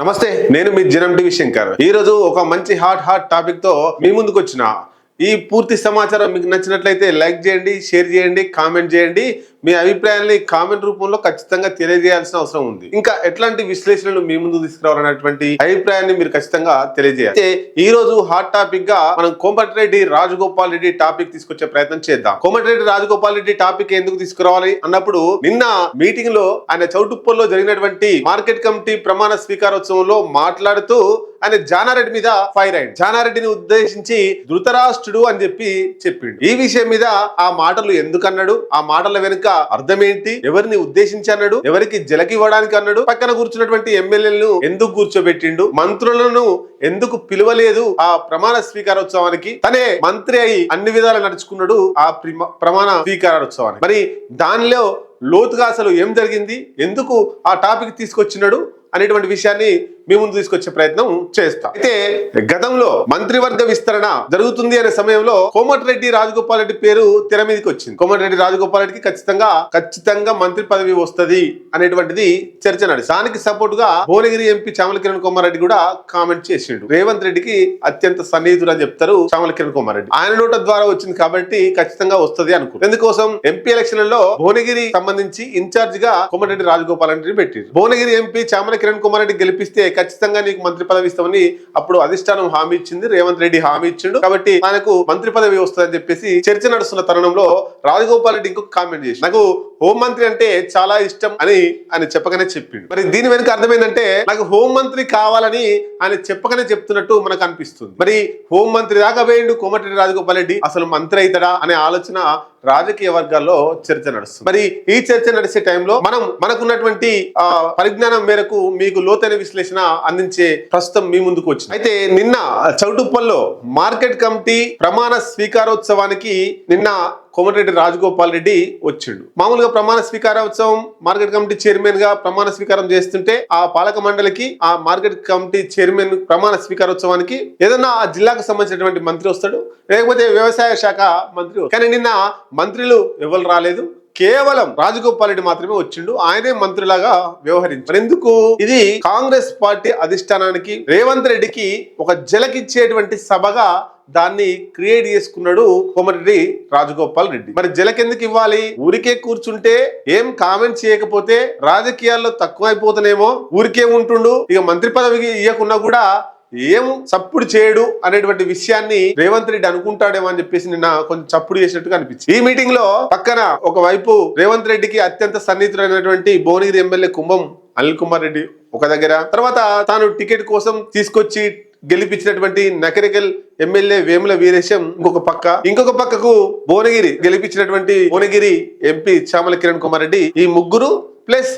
నమస్తే. నేను మీ జనం టీవీ శంకర్. ఈ రోజు ఒక మంచి హాట్ హాట్ టాపిక్తో మీ ముందుకు వచ్చిన. ఈ పూర్తి సమాచారం మీకు నచ్చినట్లయితే లైక్ చేయండి షేర్ చేయండి కామెంట్ చేయండి. మీ అభిప్రాయాన్ని కామెంట్ రూపంలో ఖచ్చితంగా తెలియజేయాల్సిన అవసరం ఉంది. ఇంకా ఎట్లాంటి విశ్లేషణలు మీ ముందు తీసుకురావాలన్నటువంటి అభిప్రాయాన్ని మీరు ఖచ్చితంగా తెలియజేయాలి. అయితే ఈ రోజు హాట్ టాపిక్గా మనం కోమటిరెడ్డి రాజగోపాల్ రెడ్డి టాపిక్ తీసుకొచ్చే ప్రయత్నం చేద్దాం. కోమటిరెడ్డి రాజగోపాల్ రెడ్డి టాపిక్ ఎందుకు తీసుకురావాలి అన్నప్పుడు నిన్న మీటింగ్లో ఆయన చౌటుప్పల్లో జరిగినటువంటి మార్కెట్ కమిటీ ప్రమాణ స్వీకారోత్సవంలో మాట్లాడుతూ ఆయన జానారెడ్డి మీద ఫైర్ అయింది. జానారెడ్డిని ఉద్దేశించి ధృతరాష్ట్రుడు అని చెప్పి చెప్పిండు. ఈ విషయం మీద ఆ మాటలు ఎందుకన్నాడు ఆ మాటల వెనుక అర్థం ఏంటి ఎవరిని ఉద్దేశించి అన్నాడు? ఎవరికి జలకి ఇవ్వడానికి అన్నాడు? పక్కన కూర్చున్నటువంటి ఎమ్మెల్యేలను ఎందుకు కూర్చోబెట్టిండు? మంత్రులను ఎందుకు పిలువలేదు ఆ ప్రమాణ స్వీకారోత్సవానికి? తనే మంత్రి అయి అన్ని విధాలు నడుచుకున్నాడు ఆ ప్రిమ- ప్రమాణ స్వీకారోత్సవానికి. మరి దానిలో లోతుగా అసలు ఏం జరిగింది? ఎందుకు ఆ టాపిక్ తీసుకొచ్చినాడు? అనేటువంటి విషయాన్ని మీ ముందు తీసుకొచ్చే ప్రయత్నం చేస్తాం. అయితే గతంలో మంత్రివర్గ విస్తరణ జరుగుతుంది అనే సమయంలో కోమటిరెడ్డి రాజగోపాల్ రెడ్డి పేరు తెర మీదకి వచ్చింది. కోమటిరెడ్డి రాజగోపాల్ రెడ్డికి ఖచ్చితంగా ఖచ్చితంగా మంత్రి పదవి వస్తది అనేటువంటిది చర్చ నడి దానికి సపోర్ట్గా భువనగిరి ఎంపీ చామల కిరణ్ కుమార్ రెడ్డి కూడా కామెంట్ చేసిండు. రేవంత్ రెడ్డికి అత్యంత సన్నిహితుడు అని చెప్తారు చామల కిరణ్ కుమార్ రెడ్డి. ఆయన నోట ద్వారా వచ్చింది కాబట్టి ఖచ్చితంగా వస్తది అనుకో ఎందుకోసం? ఎంపీ ఎలక్షన్లలో భువనగిరి సంబంధించి ఇన్ఛార్జ్గా కోమటిరెడ్డి రాజగోపాల్ రెడ్డిని పెట్టారు. భువనగిరి ఎంపీ చామల కిరణ్ కుమార్ రెడ్డి గెలిపిస్తే ఖచ్చితంగా నీకు మంత్రి పదవి ఇస్తామని అప్పుడు అధిష్టానం హామీ ఇచ్చింది. రేవంత్ రెడ్డి హామీ ఇచ్చిండు. కాబట్టి మనకు మంత్రి పదవి వస్తుందని చెప్పేసి చర్చ నడుస్తున్న తరుణంలో రాజగోపాల్ రెడ్డి ఇంకొక కామెంట్ చేసి నాకు హోంమంత్రి అంటే చాలా ఇష్టం అని ఆయన చెప్పకనే చెప్పిండు. మరి దీని వెనుక అర్థమైందంటే నాకు హోంమంత్రి కావాలని ఆయన చెప్పకనే చెప్తున్నట్టు మనకు అనిపిస్తుంది. మరి హోంమంత్రి దాకా వేయండు కోమటిరెడ్డి రాజగోపాల్ రెడ్డి అసలు మంత్రి అవుతాడా అనే ఆలోచన రాజకీయ వర్గాల్లో చర్చ నడుస్తుంది. మరి ఈ చర్చ నడిచే టైంలో మనం మనకున్నటువంటి ఆ, పరిజ్ఞానం మేరకు మీకు లోతైన విశ్లేషణ అందించే ప్రస్తుతం మీ ముందుకు వచ్చింది. అయితే నిన్న చౌటుప్పల్లో మార్కెట్ కమిటీ ప్రమాణ స్వీకారోత్సవానికి నిన్న కోమటిరెడ్డి రాజగోపాల్ రెడ్డి వచ్చిండు. మామూలుగా ప్రమాణ స్వీకారోత్సవం మార్కెట్ కమిటీ చైర్మన్గా ప్రమాణ స్వీకారం చేస్తుంటే ఆ పాలక మండలికి ఆ మార్కెట్ కమిటీ చైర్మన్ ప్రమాణ స్వీకారోత్సవానికి ఏదన్నా ఆ జిల్లాకు సంబంధించినటువంటి మంత్రి వస్తాడు లేకపోతే వ్యవసాయ శాఖ మంత్రి కానీ నిన్న మంత్రులు ఎవరు రాలేదు. కేవలం రాజగోపాల్ రెడ్డి మాత్రమే వచ్చిండు. ఆయనే మంత్రిలాగా వ్యవహరించారు. ఎందుకు? ఇది కాంగ్రెస్ పార్టీ అధిష్టానానికి రేవంత్ రెడ్డికి ఒక జలకిచ్చేటువంటి సభగా దాన్ని క్రియేట్ చేసుకున్నాడు కోమటిరెడ్డి రాజగోపాల్ రెడ్డి. మరి జలకెందుకు ఇవ్వాలి? ఊరికే కూర్చుంటే ఏం కామెంట్ చేయకపోతే రాజకీయాల్లో తక్కువ అయిపోతానేమో ఊరికే ఉంటుండు. ఇక మంత్రి పదవికి ఇవ్వకున్నా కూడా ఏం చప్పుడు చేయడు అనేటువంటి విషయాన్ని రేవంత్ రెడ్డి అనుకుంటాడేమో అని చెప్పేసి నిన్న కొంచెం చప్పుడు చేసినట్టుగా అనిపించింది. ఈ మీటింగ్లో పక్కన ఒక వైపు రేవంత్ రెడ్డికి అత్యంత సన్నిహితుడైనటువంటి భువనగిరి ఎమ్మెల్యే కుంభం అనిల్ కుమార్ రెడ్డి ఒక దగ్గర. తర్వాత తాను టికెట్ కోసం తీసుకొచ్చి గెలిపించినటువంటి నకరికల్ ఎమ్మెల్యే వేముల వీరేశం ఇంకొక పక్క. ఇంకొక పక్కకు భువనగిరి గెలిపించినటువంటి భువనగిరి ఎంపీ చామల కిరణ్ కుమార్ రెడ్డి ఈ ముగ్గురు ప్లస్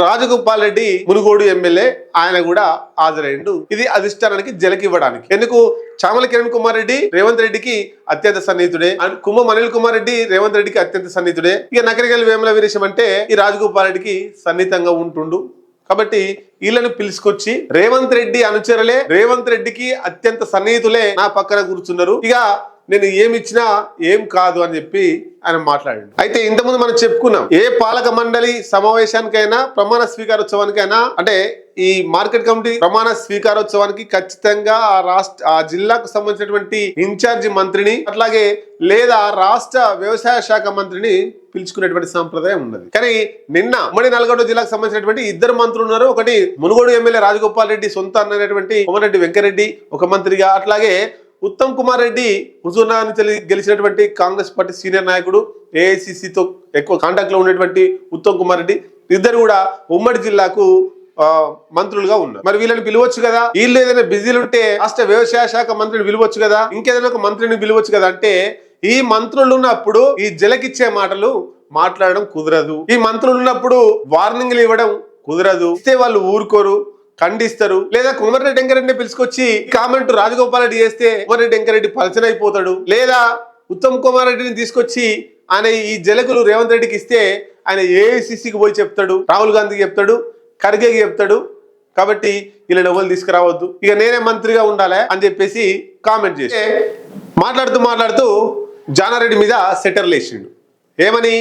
రాజగోపాల్ రెడ్డి మునుగోడు ఎమ్మెల్యే ఆయన కూడా హాజరైండు ఇది అధిష్టానానికి జలకి ఇవ్వడానికి. ఎందుకు? చామల కిరణ్ కుమార్ రెడ్డి రేవంత్ రెడ్డికి అత్యంత సన్నిహితుడే. అండ్ కుంభం అనిల్ కుమార్ రెడ్డి రేవంత్ రెడ్డికి అత్యంత సన్నిహితుడే. ఇక నకరికల్ వేముల వీరేశం అంటే ఈ రాజగోపాల్ రెడ్డికి సన్నిహితంగా ఉంటుండు. కాబట్టి వీళ్ళని పిలుచుకొచ్చి రేవంత్ రెడ్డి అనుచరులే రేవంత్ రెడ్డికి అత్యంత సన్నిహితులే నా పక్కన కూర్చున్నారు. ఇక నేను ఏమిచ్చినా ఏం కాదు అని చెప్పి ఆయన మాట్లాడాడు. అయితే ఇంతకుముందు మనం చెప్పుకున్నాం ఏ పాలక మండలి సమావేశానికైనా ప్రమాణ స్వీకారోత్సవానికైనా అంటే ఈ మార్కెట్ కమిటీ ప్రమాణ స్వీకారోత్సవానికి ఖచ్చితంగా ఆ రాష్ట్ర ఆ జిల్లాకు సంబంధించినటువంటి ఇన్ఛార్జి మంత్రిని అట్లాగే లేదా రాష్ట్ర వ్యవసాయ శాఖ మంత్రిని పిలుచుకునేటువంటి సాంప్రదాయం ఉన్నది. కానీ నిన్న ఉమ్మడి నల్గొండ జిల్లాకు సంబంధించినటువంటి ఇద్దరు మంత్రులు ఉన్నారు. ఒకటి మునుగోడు ఎమ్మెల్యే రాజగోపాల్ రెడ్డి సొంత అన్నటువంటి కోమరెడ్డి వెంకరెడ్డి ఒక మంత్రిగా అట్లాగే ఉత్తమ్ కుమార్ రెడ్డి హుజూర్నగర్ నుంచి గెలిచినటువంటి కాంగ్రెస్ పార్టీ సీనియర్ నాయకుడు ఏఐసిసితో ఎక్కువ కాంటాక్ట్లో ఉన్నటువంటి ఉత్తమ్ కుమార్ రెడ్డి. ఇద్దరు కూడా ఉమ్మడి జిల్లాకు మంత్రులుగా ఉన్నారు. మరి వీళ్ళని పిలవచ్చు కదా? వీళ్ళు ఏదైనా బిజీలు ఉంటే రాష్ట్ర వ్యవసాయ శాఖ మంత్రిని పిలవచ్చు కదా? ఇంకేదైనా ఒక మంత్రిని పిలవచ్చు కదా? అంటే ఈ మంత్రులు ఉన్నప్పుడు ఈ జలకిచ్చే మాటలు మాట్లాడడం కుదరదు. ఈ మంత్రులు ఉన్నప్పుడు వార్నింగ్లు ఇవ్వడం కుదరదు. ఇస్తే వాళ్ళు ఊరుకోరు ఖండిస్తారు. లేదా కుమరెడ్డి వెంకరెడ్డిని పిలుచుకొచ్చి కామెంట్ రాజగోపాల్ రెడ్డి చేస్తే కుమరెడ్డి వెంకరెడ్డి పలచన అయిపోతాడు లేదా ఉత్తమ్ కుమార్ రెడ్డిని తీసుకొచ్చి ఆయన ఈ జలకులు రేవంత్ రెడ్డికి ఇస్తే ఆయన ఏఐసిసికి పోయి చెప్తాడు. రాహుల్ గాంధీకి చెప్తాడు. ఖర్గేకి చెప్తాడు. కాబట్టి ఇలా ఎవరు తీసుకురావద్దు. ఇక నేనే మంత్రిగా ఉండాలి అని చెప్పేసి కామెంట్ చేసి మాట్లాడుతూ మాట్లాడుతూ జానారెడ్డి మీద సెటర్లు వేసిండు. ఏమని?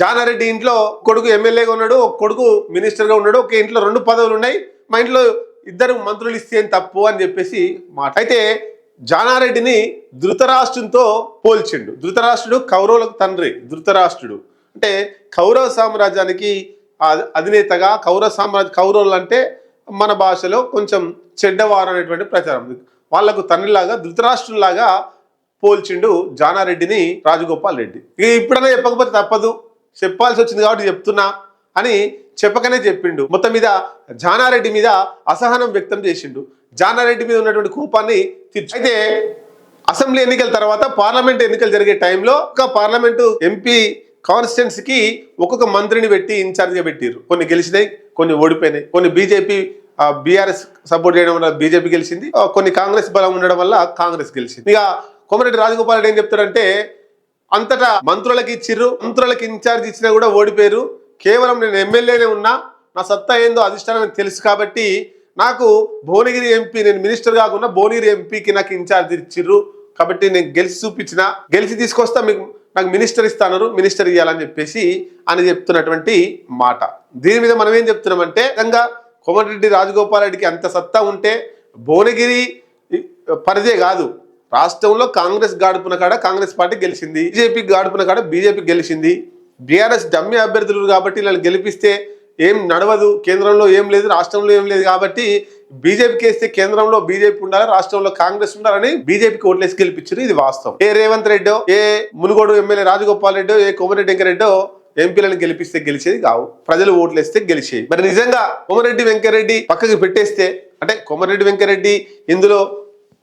జానారెడ్డి ఇంట్లో కొడుకు ఎమ్మెల్యేగా ఉన్నాడు ఒక కొడుకు మినిస్టర్గా ఉన్నాడు ఒక ఇంట్లో రెండు పదవులు ఉన్నాయి మా ఇంట్లో ఇద్దరు మంత్రులు ఇస్తే ఏం తప్పు అని చెప్పేసి మాట. అయితే జానారెడ్డిని ధృతరాష్ట్రంతో పోల్చిండు. ధృతరాష్ట్రుడు కౌరవులకు తండ్రి ధృతరాష్ట్రుడు. అంటే కౌరవ సామ్రాజ్యానికి అధినేతగా కౌరవ సామ్రాజ్య కౌరవులు అంటే మన భాషలో కొంచెం చెడ్డవారు అనేటువంటి ప్రచారం. వాళ్ళకు తండ్రిలాగా ధృతరాష్ట్రులాగా పోల్చిండు జానారెడ్డిని రాజగోపాల్ రెడ్డి. ఇక ఇప్పుడైనా చెప్పకపోతే తప్పదు. చెప్పాల్సి వచ్చింది కాబట్టి చెప్తున్నా అని చెప్పకనే చెప్పిండు. మొత్తం మీద జానారెడ్డి మీద అసహనం వ్యక్తం చేసిండు. జానారెడ్డి మీద ఉన్నటువంటి కూపాన్ని తీర్చు అయితే అసెంబ్లీ ఎన్నికల తర్వాత పార్లమెంట్ ఎన్నికలు జరిగే టైంలో ఒక పార్లమెంటు ఎంపీ కాన్స్టిట్యున్సీకి ఒక్కొక్క మంత్రిని పెట్టి ఇన్ఛార్జ్గా పెట్టారు కొన్ని గెలిచినాయి కొన్ని ఓడిపోయినాయి. కొన్ని బీజేపీ బీఆర్ఎస్ సపోర్ట్ చేయడం వల్ల బీజేపీ గెలిచింది. కొన్ని కాంగ్రెస్ బలం ఉండడం వల్ల కాంగ్రెస్ గెలిచింది. ఇక కోమరెడ్డి రాజగోపాల్ రెడ్డి ఏం చెప్తాడంటే అంతటా మంత్రులకు ఇచ్చిర్రు మంత్రులకు ఇన్ఛార్జ్ ఇచ్చినా కూడా ఓడిపోయారు కేవలం నేను ఎమ్మెల్యేనే ఉన్నా నా సత్తా ఏందో అధిష్టానం తెలుసు కాబట్టి నాకు భువనగిరి ఎంపీ నేను మినిస్టర్ కాకుండా భువనగిరి ఎంపీకి నాకు ఇన్ఛార్జ్ ఇచ్చిర్రు. కాబట్టి నేను గెలిచి చూపించిన గెలిచి తీసుకొస్తా మీకు నాకు మినిస్టర్ ఇస్తాను మినిస్టర్ ఇవ్వాలని చెప్పేసి అని చెప్తున్నటువంటి మాట. దీని మీద మనం ఏం చెప్తున్నామంటే నిజంగా కోమటిరెడ్డి రాజగోపాల్ రెడ్డికి అంత సత్తా ఉంటే భువనగిరి పరిధే కాదు. రాష్ట్రంలో కాంగ్రెస్ గాడుపున కాడ కాంగ్రెస్ పార్టీ గెలిచింది. బీజేపీ గాడుపున కాడ బీజేపీ గెలిచింది. బీఆర్ఎస్ డమ్మి అభ్యర్థులు కాబట్టి వీళ్ళని గెలిపిస్తే ఏం నడవదు కేంద్రంలో ఏం లేదు రాష్ట్రంలో ఏం లేదు కాబట్టి బీజేపీకి వేస్తే కేంద్రంలో బీజేపీ ఉండాలి రాష్ట్రంలో కాంగ్రెస్ ఉండాలని బీజేపీకి ఓట్లేసి గెలిపించారు ఇది వాస్తవం. ఏ రేవంత్ రెడ్డో ఏ మునుగోడు ఎమ్మెల్యే రాజగోపాల్ రెడ్డో ఏ కోమరెడ్డి వెంకరెడ్డో ఎంపీలను గెలిపిస్తే గెలిచేది కావు. ప్రజలు ఓట్లేస్తే గెలిచేది మరి నిజంగా కోమరెడ్డి వెంకరెడ్డి పక్కకి పెట్టేస్తే అంటే కోమరెడ్డి వెంకరెడ్డి ఇందులో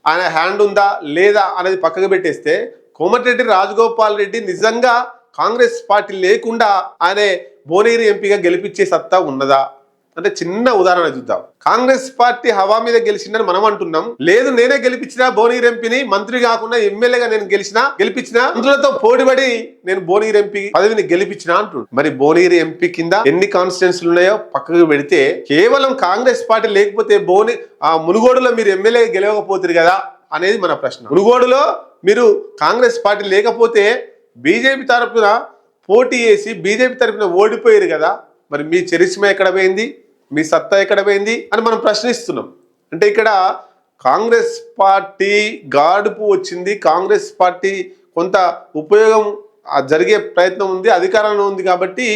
ఆయన హ్యాండ్ ఉందా లేదా అనేది పక్కకు పెట్టేస్తే కోమటిరెడ్డి రాజగోపాల్ రెడ్డి నిజంగా కాంగ్రెస్ పార్టీ లేకుండా ఆయన భువనగిరి ఎంపీగా గెలిపించే సత్తా ఉన్నదా? అంటే చిన్న ఉదాహరణ చూద్దాం. కాంగ్రెస్ పార్టీ హవా మీద గెలిచిందని మనం అంటున్నాం. లేదు నేనే గెలిపించిన భువనగిరి ఎంపీని మంత్రి కాకుండా ఎమ్మెల్యేగా నేను గెలిచిన గెలిపించిన మంత్రులతో పోటీపడి నేను భువనగిరి ఎంపీ పదవిని గెలిపించిన అంటున్నాడు మరి భువనగిరి ఎంపీ కింద ఎన్ని కాన్స్టిట్యున్సీలు ఉన్నాయో పక్కకు పెడితే కేవలం కాంగ్రెస్ పార్టీ లేకపోతే భువని ఆ మునుగోడులో మీరు ఎమ్మెల్యే గెలవకపోతుంది కదా అనేది మన ప్రశ్న. మునుగోడులో మీరు కాంగ్రెస్ పార్టీ లేకపోతే బీజేపీ తరపున పోటీ చేసి బీజేపీ తరఫున ఓడిపోయారు కదా మరి మీ చరిష్మ ఎక్కడ పోయింది? మీ సత్తా ఎక్కడ పోయింది? అని మనం ప్రశ్నిస్తున్నాం. అంటే ఇక్కడ కాంగ్రెస్ పార్టీ గాడుపు వచ్చింది. కాంగ్రెస్ పార్టీ కొంత ఉపయోగం జరిగే ప్రయత్నం ఉంది అధికారంలో ఉంది కాబట్టి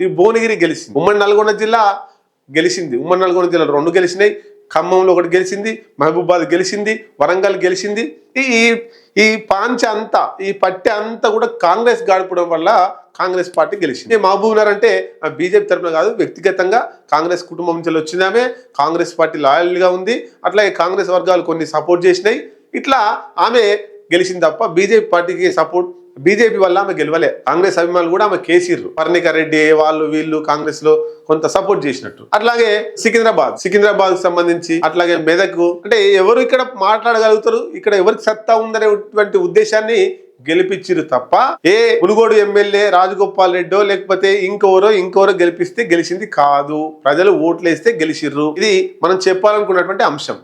ఈ భువనగిరి గెలిచింది. ఉమ్మడి నల్గొండ జిల్లా గెలిచింది. ఉమ్మడి నల్గొండ జిల్లా రెండు గెలిచినాయి. ఖమ్మంలో ఒకటి గెలిచింది మహబూబాద్ గెలిచింది వరంగల్ గెలిచింది. ఈ ఈ- పాంచ అంతా ఈ పట్టె అంతా కూడా కాంగ్రెస్ గాడిపడం వల్ల కాంగ్రెస్ పార్టీ గెలిచింది. ఈ మహబూబ్ నగర్ అంటే బీజేపీ తరఫున కాదు వ్యక్తిగతంగా కాంగ్రెస్ కుటుంబం నుంచి వచ్చింది ఆమె కాంగ్రెస్ పార్టీ లాయల్గా ఉంది అట్లాగే కాంగ్రెస్ వర్గాలు కొన్ని సపోర్ట్ చేసినాయి. ఇట్లా ఆమె గెలిచింది తప్ప బీజేపీ పార్టీకి సపోర్ట్ బీజేపీ వల్ల ఆమె గెలవలే. కాంగ్రెస్ అభిమానులు కూడా ఆమె కేసీర్రు పర్ణిక రెడ్డి వాళ్ళు వీళ్ళు కాంగ్రెస్లో కొంత సపోర్ట్ చేసినట్టు. అట్లాగే సికింద్రాబాద్. సికింద్రాబాద్ సంబంధించి అట్లాగే మెదక్ అంటే ఎవరు ఇక్కడ మాట్లాడగలుగుతారు? ఇక్కడ ఎవరికి సత్తా ఉందనేటువంటి ఉద్దేశాన్ని గెలిపించిరు తప్ప ఏ మునుగోడు ఎమ్మెల్యే రాజగోపాల్ రెడ్డో లేకపోతే ఇంకెవరో ఇంకెవరో గెలిపిస్తే గెలిచింది కాదు. ప్రజలు ఓట్లేస్తే గెలిచిర్రు. ఇది మనం చెప్పాలనుకున్నటువంటి అంశం.